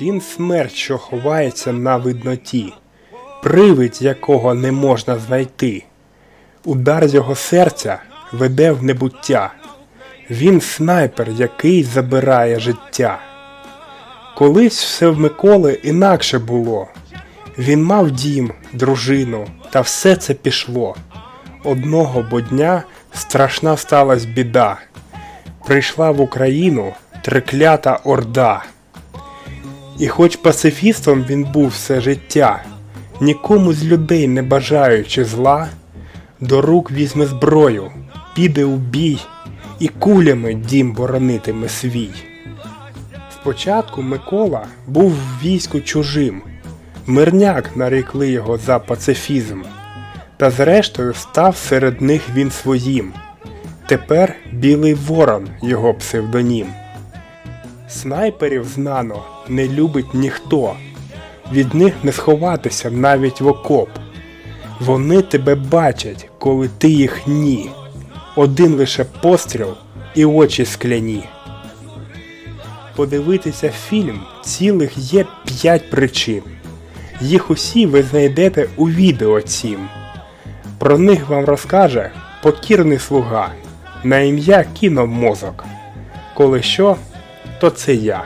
Він смерть, що ховається на видноті, привид якого не можна знайти. Удар його серця веде в небуття. Він снайпер, який забирає життя. Колись все в Миколи інакше було. Він мав дім, дружину, та все це пішло. Одного бо дня страшна сталась біда. Прийшла в Україну триклята орда. І хоч пацифістом він був все життя, нікому з людей не бажаючи зла, до рук візьме зброю, піде у бій і кулями дім боронитиме свій. Спочатку Микола був в війську чужим, мирняк нарікли його за пацифізм, та зрештою став серед них він своїм. Тепер Білий Ворон його псевдонім. Снайперів знано не любить ніхто. Від них не сховатися навіть в окоп. Вони тебе бачать, коли ти їх ні. Один лише постріл і очі скляні. Подивитися фільм цілих є п'ять причин. Їх усі ви знайдете у відео цім. Про них вам розкаже покірний слуга на ім'я кіномозок. Коли що, то це я.